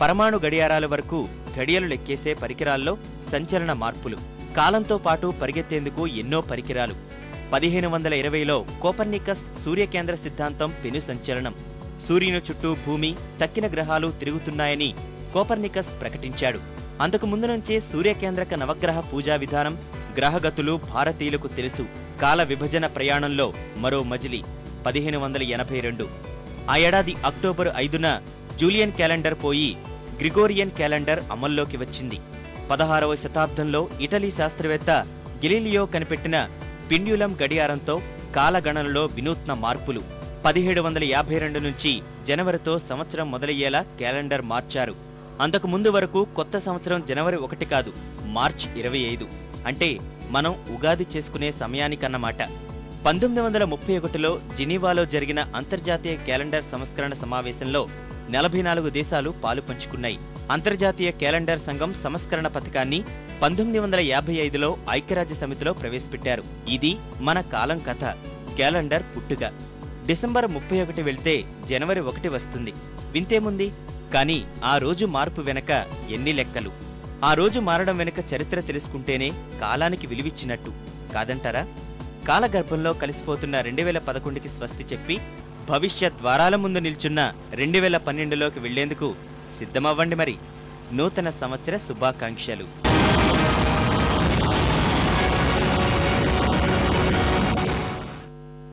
పరమాణు గడియారాల వరకు గడియలు లెక్కేసే పరికరాల్లో సంచలన మార్పులు. కాలంతో పాటు పరిగెత్తేందుకు ఎన్నో పరికరాలు. పదిహేను వందల ఇరవైలో కోపర్నికస్ సూర్యకేంద్ర సిద్ధాంతం పెను సంచలనం. సూర్యుని చుట్టూ భూమి తక్కిన గ్రహాలు తిరుగుతున్నాయని కోపర్నికస్ ప్రకటించాడు. అంతకు ముందు నుంచే సూర్యకేంద్రక నవగ్రహ పూజా విధానం గ్రహగతులు భారతీయులకు తెలుసు. కాల విభజన ప్రయాణంలో మరో మజిలీ పదిహేను వందల ఎనభై రెండు. ఆ ఏడాది అక్టోబర్ ఐదున జూలియన్ క్యాలెండర్ పోయి గ్రిగోరియన్ క్యాలెండర్ అమల్లోకి వచ్చింది. పదహారవ శతాబ్దంలో ఇటలీ శాస్త్రవేత్త గిలీలియో కనిపెట్టిన పిండ్యులం గడియారంతో కాలగణనలో వినూత్న మార్పులు. పదిహేడు వందల యాభై రెండు నుంచి జనవరితో సంవత్సరం మొదలయ్యేలా క్యాలెండర్ మార్చారు. అంతకు ముందు వరకు కొత్త సంవత్సరం జనవరి ఒకటి కాదు మార్చి ఇరవై ఐదు. అంటే మనం ఉగాది చేసుకునే సమయానికన్నమాట. పంతొమ్మిది వందల ముప్పై ఒకటిలో జినీవాలో జరిగిన అంతర్జాతీయ క్యాలెండర్ సంస్కరణ సమావేశంలో నలభై నాలుగు దేశాలు పాలు పంచుకున్నాయి. అంతర్జాతీయ క్యాలెండర్ సంఘం సంస్కరణ పథకాన్ని పంతొమ్మిది వందల యాభై ఐదులో ఐక్యరాజ్య సమితిలో ప్రవేశపెట్టారు. ఇది మన కాలం కథ క్యాలెండర్ పుట్టుక. డిసెంబర్ ముప్పై ఒకటి వెళ్తే జనవరి ఒకటి వస్తుంది. వింతేముంది? కానీ ఆ రోజు మార్పు వెనక ఎన్ని లెక్కలు? ఆ రోజు మారడం వెనుక చరిత్ర తెలుసుకుంటేనే కాలానికి విలువిచ్చినట్టు. కాదంటారా? కాలగర్భంలో కలిసిపోతున్న రెండు వేల పదకొండుకి స్వస్తి చెప్పి భవిష్య ద్వారాల ముందు నిల్చున్న రెండు వేల పన్నెండులోకి వెళ్ళేందుకు సిద్ధమవ్వండి మరి. నూతన సంవత్సర శుభాకాంక్షలు.